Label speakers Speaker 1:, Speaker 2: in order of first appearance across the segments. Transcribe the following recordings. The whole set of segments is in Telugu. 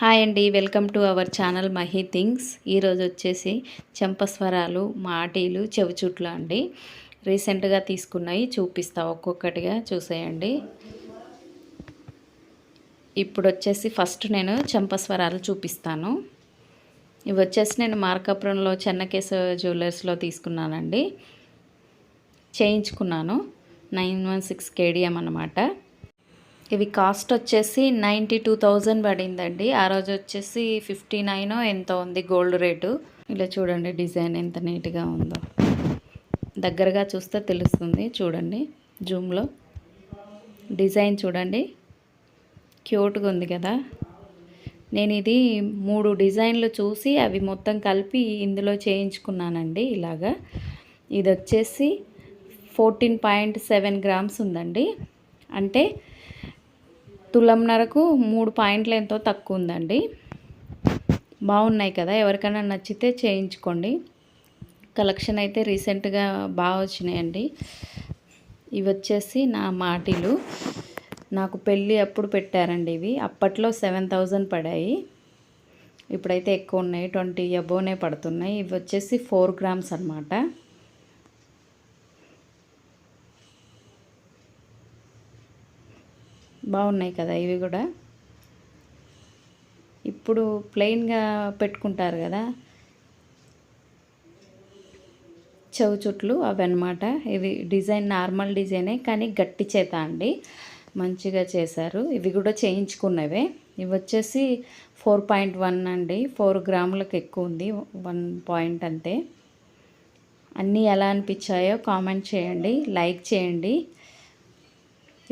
Speaker 1: హాయ్ అండి welcome to our channel Mahi things. ఈరోజు వచ్చేసి చెంపస్వరాలు మాటీలు చెవిచుట్లు అండి. రీసెంట్గా తీసుకున్నాయి చూపిస్తా ఒక్కొక్కటిగా చూసేయండి. ఇప్పుడు వచ్చేసి ఫస్ట్ నేను చెంపస్వరాలు చూపిస్తాను. ఇవి వచ్చేసి నేను మార్కాపురంలో చెన్నకేశ జ్యువెలర్స్లో తీసుకున్నానండి. చేయించుకున్నాను. నైన్ వన్ సిక్స్ కేడిఎం అనమాట ఇవి కాస్ట్ వచ్చేసి నైంటీ టూ థౌజండ్ పడిందండి. ఆ రోజు వచ్చేసి ఫిఫ్టీ నైన్ ఎంత ఉంది గోల్డ్ రేటు. ఇలా చూడండి డిజైన్ ఎంత నీట్గా ఉందో. దగ్గరగా చూస్తే తెలుస్తుంది. చూడండి జూమ్లో. డిజైన్ చూడండి. క్యూట్గా ఉంది కదా. నేను ఇది మూడు డిజైన్లు చూసి అవి మొత్తం కలిపి ఇందులో చేయించుకున్నానండి ఇలాగా. ఇది వచ్చేసి ఫోర్టీన్ పాయింట్ సెవెన్ గ్రామ్స్ ఉందండి. అంటే తులంన్నరకు మూడు పాయింట్లు ఎంతో తక్కువ ఉందండి బాగున్నాయి కదా ఎవరికైనా నచ్చితే చేయించుకోండి. కలెక్షన్ అయితే రీసెంట్గా బాగా వచ్చినాయండి. ఇవి వచ్చేసి నా మాటిలు. నాకు పెళ్ళి అప్పుడు పెట్టారండి ఇవి. అప్పట్లో సెవెన్ థౌజండ్ పడాయి. ఇప్పుడైతే ఎక్కువ ఉన్నాయి. ట్వంటీ అబోనే పడుతున్నాయి. ఇవి వచ్చేసి ఫోర్ గ్రామ్స్ అనమాట బాగున్నాయి కదా ఇవి కూడా. ఇప్పుడు ప్లెయిన్గా పెట్టుకుంటారు కదా. చెవు చుట్లు అవి అనమాట ఇవి డిజైన్ నార్మల్ డిజైనే కానీ గట్టి చేత అండి. మంచిగా చేశారు. ఇవి కూడా చేయించుకున్నవే. ఇవి వచ్చేసి ఫోర్ పాయింట్ వన్ అండి. ఫోర్ గ్రాములకు ఎక్కువ ఉంది. వన్ పాయింట్ అంతే. అన్నీ ఎలా అనిపించాయో కామెంట్ చేయండి. లైక్ చేయండి.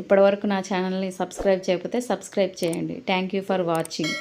Speaker 1: ఇప్పటివరకు నా ఛానల్ని సబ్స్క్రైబ్ చేయకపోతే సబ్స్క్రైబ్ చేయండి. Thank you for watching